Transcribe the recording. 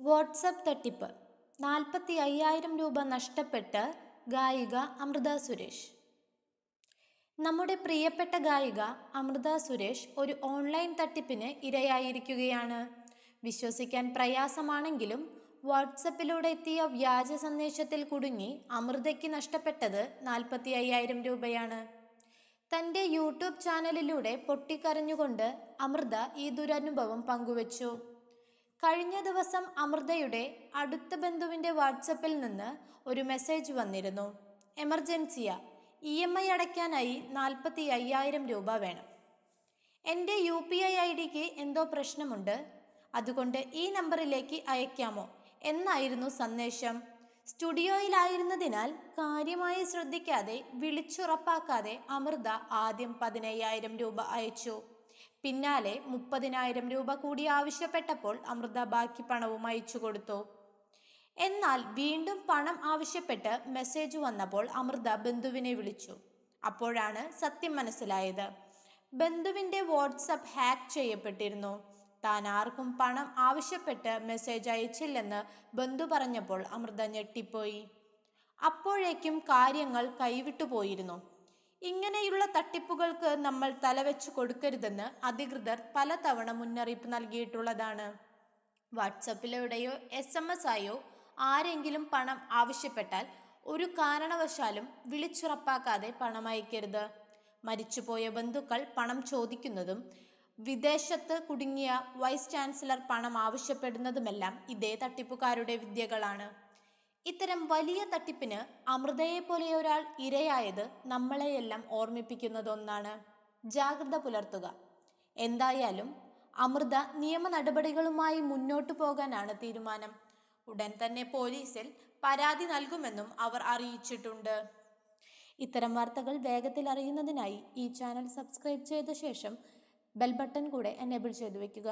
WhatsApp തട്ടിപ്പ്. നാൽപ്പത്തി അയ്യായിരം രൂപ നഷ്ടപ്പെട്ട് ഗായിക അമൃത സുരേഷ്. നമ്മുടെ പ്രിയപ്പെട്ട ഗായിക അമൃത സുരേഷ് ഒരു ഓൺലൈൻ തട്ടിപ്പിന് ഇരയായിരിക്കുകയാണ്. വിശ്വസിക്കാൻ പ്രയാസമാണെങ്കിലും വാട്സപ്പിലൂടെ എത്തിയ വ്യാജ സന്ദേശത്തിൽ കുടുങ്ങി അമൃതയ്ക്ക് നഷ്ടപ്പെട്ടത് നാൽപ്പത്തി അയ്യായിരം രൂപയാണ്. തന്റെ യൂട്യൂബ് ചാനലിലൂടെ പൊട്ടിക്കരഞ്ഞുകൊണ്ട് അമൃത ഈ ദുരനുഭവം പങ്കുവച്ചു. കഴിഞ്ഞ ദിവസം അമൃതയുടെ അടുത്ത ബന്ധുവിന്റെ വാട്സപ്പിൽ നിന്ന് ഒരു മെസ്സേജ് വന്നിരുന്നു. എമർജൻസിയാ. ഇ എം ഐ അടയ്ക്കാനായി നാൽപ്പത്തി അയ്യായിരം രൂപ വേണം. എന്റെ യു പി ഐ ഐ ഡിക്ക് എന്തോ പ്രശ്നമുണ്ട്. അതുകൊണ്ട് ഈ നമ്പറിലേക്ക് അയക്കാമോ എന്നായിരുന്നു സന്ദേശം. സ്റ്റുഡിയോയിലായിരുന്നതിനാൽ കാര്യമായി ശ്രദ്ധിക്കാതെ വിളിച്ചുറപ്പാക്കാതെ അമൃത ആദ്യം പതിനയ്യായിരം രൂപ അയച്ചു. പിന്നാലെ മുപ്പതിനായിരം രൂപ കൂടി ആവശ്യപ്പെട്ടപ്പോൾ അമൃത ബാക്കി പണവും അയച്ചു കൊടുത്തു. എന്നാൽ വീണ്ടും പണം ആവശ്യപ്പെട്ട് മെസ്സേജ് വന്നപ്പോൾ അമൃത ബന്ധുവിനെ വിളിച്ചു. അപ്പോഴാണ് സത്യം മനസ്സിലായത്. ബന്ധുവിന്റെ വാട്സപ്പ് ഹാക്ക് ചെയ്യപ്പെട്ടിരുന്നു. താൻ ആർക്കും പണം ആവശ്യപ്പെട്ട് മെസ്സേജ് അയച്ചില്ലെന്ന് ബന്ധു പറഞ്ഞപ്പോൾ അമൃത ഞെട്ടിപ്പോയി. അപ്പോഴേക്കും കാര്യങ്ങൾ കൈവിട്ടു പോയിരുന്നു. ഇങ്ങനെയുള്ള തട്ടിപ്പുകൾക്ക് നമ്മൾ തലവെച്ചു കൊടുക്കരുതെന്ന് അധികൃതർ പലതവണ മുന്നറിയിപ്പ് നൽകിയിട്ടുള്ളതാണ്. വാട്സപ്പിലൂടെയോ എസ് എം എസ് ആയോ ആരെങ്കിലും പണം ആവശ്യപ്പെട്ടാൽ ഒരു കാരണവശാലും വിളിച്ചുറപ്പാക്കാതെ പണം അയക്കരുത്. മരിച്ചുപോയ ബന്ധുക്കൾ പണം ചോദിക്കുന്നതും വിദേശത്ത് കുടുങ്ങിയ വൈസ് ചാൻസലർ പണം ആവശ്യപ്പെടുന്നതുമെല്ലാം ഇതേ തട്ടിപ്പുകാരുടെ വിദ്യകളാണ്. ഇത്തരം വലിയ തട്ടിപ്പിന് അമൃതയെ പോലെ ഒരാൾ ഇരയായത് നമ്മളെയെല്ലാം ഓർമ്മിപ്പിക്കുന്നതൊന്നാണ്. ജാഗ്രത പുലർത്തുക. എന്തായാലും അമൃത നിയമ നടപടികളുമായി മുന്നോട്ടു പോകാനാണ് തീരുമാനം. ഉടൻ തന്നെ പോലീസിൽ പരാതി നൽകുമെന്നും അവർ അറിയിച്ചിട്ടുണ്ട്. ഇത്തരം വാർത്തകൾ വേഗത്തിൽ അറിയുന്നതിനായി ഈ ചാനൽ സബ്സ്ക്രൈബ് ചെയ്ത ശേഷം ബെൽ ബട്ടൺ കൂടെ എനേബിൾ ചെയ്തു വെക്കുക